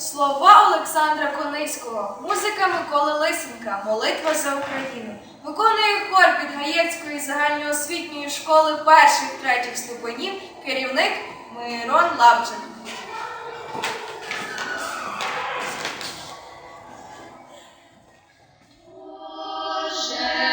Слова Олександра Кониського, музика Миколи Лисенка, молитва за Україну. Виконує хор Підгаєцької загальноосвітньої школи перших третіх ступенів керівник Мирон Лавченко. великий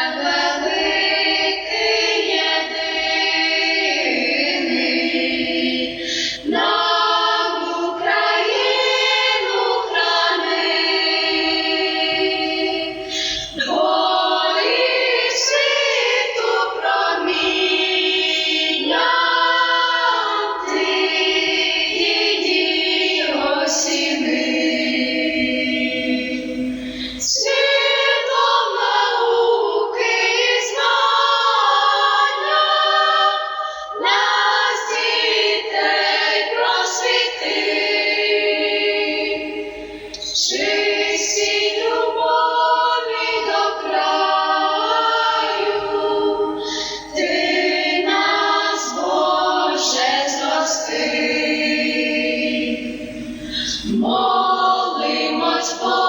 Smallly much more.